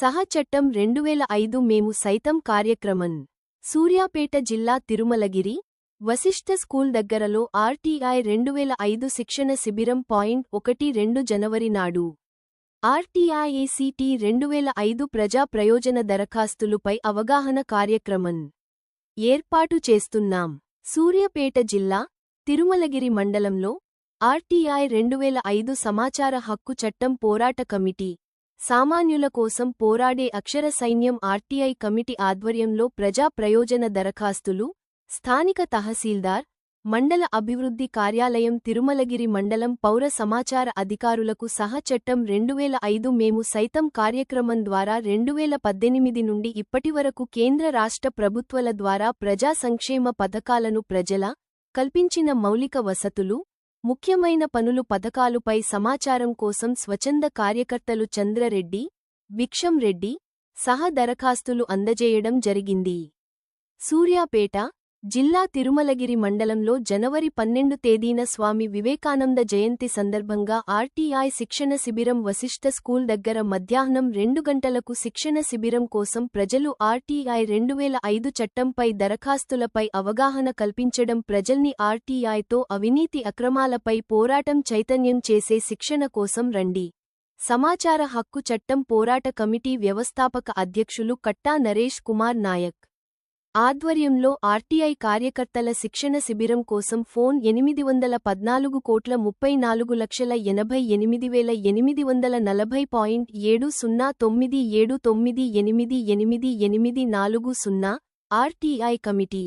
సహ చట్టం రెండువేల ఐదు మేము సైతం కార్యక్రమం. సూర్యాపేట జిల్లా తిరుమలగిరి వశిష్ఠ స్కూల్ దగ్గరలో ఆర్టీఐ రెండువేల ఐదు శిక్షణ శిబిరం పాయింట్ ఒకటి రెండు జనవరి నాడు. ఆర్టీఐఏసీటీ రెండువేల ఐదు ప్రజా ప్రయోజన దరఖాస్తులుపై అవగాహన కార్యక్రమం ఏర్పాటు చేస్తున్నాం. సూర్యాపేట జిల్లా తిరుమలగిరి మండలంలో ఆర్టీఐ రెండువేల ఐదు సమాచార హక్కు చట్టం పోరాట కమిటీ సామాన్యుల కోసం పోరాడే అక్షర సైన్యం ఆర్టీఐ కమిటీ ఆధ్వర్యంలో ప్రజా ప్రయోజన దరఖాస్తులు స్థానిక తహసీల్దార్ మండల అభివృద్ధి కార్యాలయం తిరుమలగిరి మండలం పౌర సమాచార అధికారులకు సహ చట్టం రెండువేల ఐదు మేము సైతం కార్యక్రమం ద్వారా రెండువేల పద్దెనిమిది నుండి ఇప్పటివరకు కేంద్ర రాష్ట్ర ప్రభుత్వాల ద్వారా ప్రజా సంక్షేమ పథకాలను ప్రజల కల్పించిన మౌలిక వసతులు ముఖ్యమైన పనులు పథకాలుపై సమాచారం కోసం స్వచ్ఛంద కార్యకర్తలు చంద్రరెడ్డి భిక్షం రెడ్డి సహ దరఖాస్తులు అందజేయడం జరిగింది. సూర్యాపేట జిల్లా తిరుమలగిరి మండలంలో జనవరి పన్నెండు తేదీన స్వామి వివేకానంద జయంతి సందర్భంగా ఆర్టీఐ శిక్షణ శిబిరం వశిష్ఠ స్కూల్ దగ్గర మధ్యాహ్నం రెండు గంటలకు శిక్షణ శిబిరం కోసం ప్రజలు ఆర్టీఐ రెండువేల ఐదు చట్టంపై దరఖాస్తులపై అవగాహన కల్పించడం ప్రజల్ని ఆర్టీఐతో అవినీతి అక్రమాలపై పోరాటం చైతన్యం చేసే శిక్షణ కోసం రండి. సమాచార హక్కు చట్టం పోరాట కమిటీ వ్యవస్థాపక అధ్యక్షులు కట్టా నరేష్ కుమార్ నాయక్ ఆధ్వర్యంలో ఆర్టీఐ కార్యకర్తల శిక్షణ శిబిరం కోసం ఫోన్ ఎనిమిది వందల పద్నాలుగు కోట్ల ముప్పై నాలుగు లక్షల ఎనభై ఎనిమిది వేల ఎనిమిది వందల నలభై పాయింట్ ఏడు సున్నా తొమ్మిది ఏడు తొమ్మిది ఎనిమిది ఎనిమిది ఎనిమిది నాలుగు సున్నా ఆర్టీఐ కమిటీ.